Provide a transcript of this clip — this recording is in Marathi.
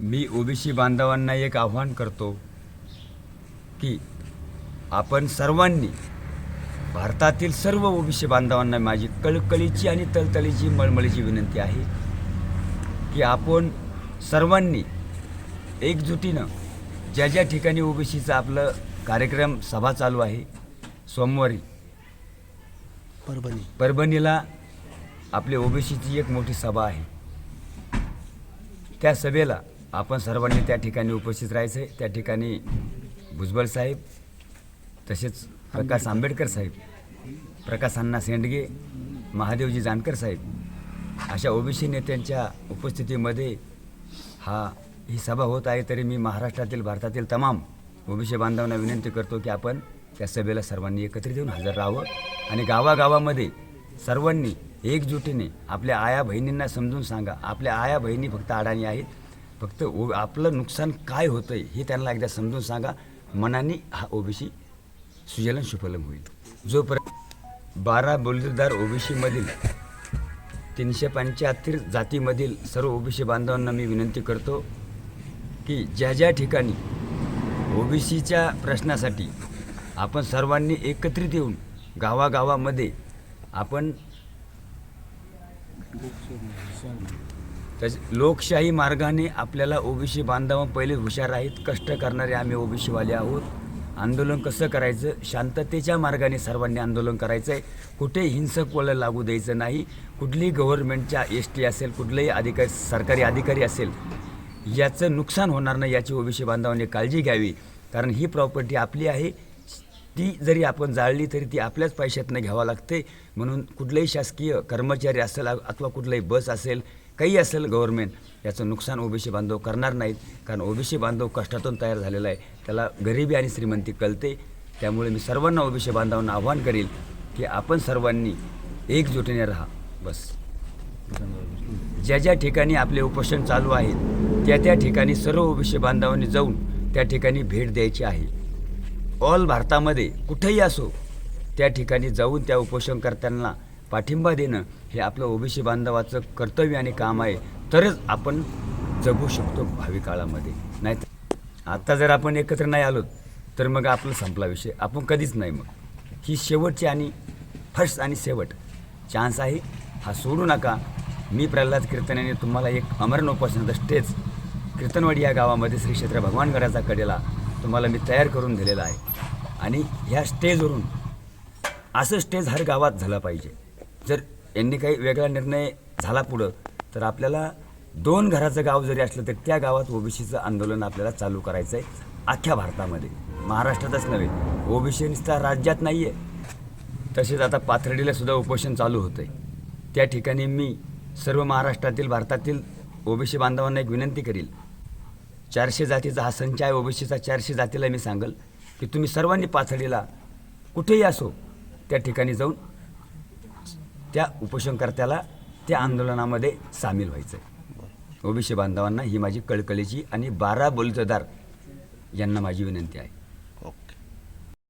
मी ओबीसी बांधवांना एक आव्हान करतो की आपण सर्वांनी भारतातील सर्व ओबीसी बांधवांना माझी कळकळीची आणि तळतळीची मळमळीची विनंती आहे की आपण सर्वांनी एकजुटीनं ज्या ज्या ठिकाणी ओबीसीचं आपलं कार्यक्रम सभा चालू आहे सोमवारी परभणी. परभणीला आपली ओबीसीची एक मोठी सभा आहे. त्या सभेला आपण सर्वांनी त्या ठिकाणी उपस्थित राहायचं. आहे त्या ठिकाणी भुजबळ साहेब तसेच प्रकाश आंबेडकर साहेब प्रकाश अण्णा सेंडगे महादेवजी जानकर साहेब अशा ओबीसी नेत्यांच्या उपस्थितीमध्ये हा ही सभा होत आहे तरी मी महाराष्ट्रातील भारतातील तमाम ओबीसी बांधवांना विनंती करतो की आपण त्या सभेला सर्वांनी एकत्रित येऊन हजर राहावं आणि गावागावामध्ये सर्वांनी एकजुटीने आपल्या आया बहिणींना समजून सांगा. आपल्या आया बहिणी फक्त अडाणी आहेत. फक्त ओ आपलं नुकसान काय होतं आहे हे त्यांना एकदा समजून सांगा. मनाने हा ओबीसी सुजलन सुफलम होईल. जोपर्यंत बारा बोलदार ओबीसीमधील तीनशे पंच्याहत्तर जातीमधील सर्व ओबीसी बांधवांना मी विनंती करतो की ज्या ज्या ठिकाणी ओबीसीच्या प्रश्नासाठी आपण सर्वांनी एकत्रित येऊन गावागावामध्ये आपण त्याच लोकशाही मार्गाने आपल्याला ओबीसी बांधव पहिले हुशार आहेत कष्ट करणारे आम्ही ओबीसीवाले आहोत. आंदोलन कसं करायचं? शांततेच्या मार्गाने सर्वांनी आंदोलन करायचं आहे कुठे हिंसक वळण लागू द्यायचं नाही. कुठलीही गव्हर्नमेंटच्या एस टी असेल कुठलेही अधिकारी सरकारी अधिकारी असेल याचं नुकसान होणार नाही याची ओबीसी बांधवांनी काळजी घ्यावी. कारण ही प्रॉपर्टी आपली आहे. ती जरी आपण जाळली तरी ती आपल्याच पैशातनं घ्यावं लागते. म्हणून कुठलंही शासकीय कर्मचारी असेल अथवा कुठलाही बस असेल काही असेल गव्हर्मेंट याचं नुकसान ओबीसी बांधव करणार नाहीत. कारण ओबीसी बांधव कष्टातून तयार झालेला आहे. त्याला गरिबी आणि श्रीमंती कळते. त्यामुळे मी सर्वांना ओबीसी बांधवांना आव्हान करील की आपण सर्वांनी एकजुटीने राहा. बस. ज्या ज्या ठिकाणी आपले उपोषण चालू आहेत त्या त्या ठिकाणी सर्व ओबीसी बांधवांनी जाऊन त्या ठिकाणी भेट द्यायची आहे. ऑल भारतामध्ये कुठेही असो त्या ठिकाणी जाऊन त्या उपोषणकर्त्यांना पाठिंबा देणं हे आपलं ओबीसी बांधवाचं कर्तव्य आणि काम आहे. तरच आपण जगू शकतो भावी काळामध्ये. नाही आता जर आपण एकत्र नाही आलो तर मग आपलं संपला विषय. आपण कधीच नाही मग. ही शेवटची आणि फर्स्ट आणि शेवट चान्स आहे. हा सोडू नका. मी प्रल्हाद कीर्तनाने तुम्हाला एक अमरण उपासनाचं स्टेज कीर्तनवाडी या गावामध्ये श्री क्षेत्र भगवानगडाचा कडेला तुम्हाला मी तयार करून दिलेला आहे. आणि ह्या स्टेजवरून असं स्टेज हर गावात झालं पाहिजे. जर यांनी काही वेगळा निर्णय झाला पुढं तर आपल्याला दोन घराचं गाव जरी असलं तर त्या गावात ओबीसीचं आंदोलन आपल्याला चालू करायचं आहे अख्ख्या भारतामध्ये. महाराष्ट्रातच नव्हे ओबीसी नुसता राज्यात नाही आहे तसेच आता पाथर्डीला सुद्धा उपोषण चालू होतं आहे त्या ठिकाणी मी सर्व महाराष्ट्रातील भारतातील ओबीसी बांधवांना एक विनंती करील. चारशे जातीचा हा संच आहे ओबीसीचा चारशे जातीला मी सांगेल की तुम्ही सर्वांनी पाथर्डीला कुठेही असो त्या ठिकाणी जाऊन त्या उपोषणकर्त्याला त्या आंदोलनामध्ये सामील व्हायचं आहे ओबीसी बांधवांना ही माझी कळकळीची आणि बारा बोलतदार यांना माझी विनंती आहे.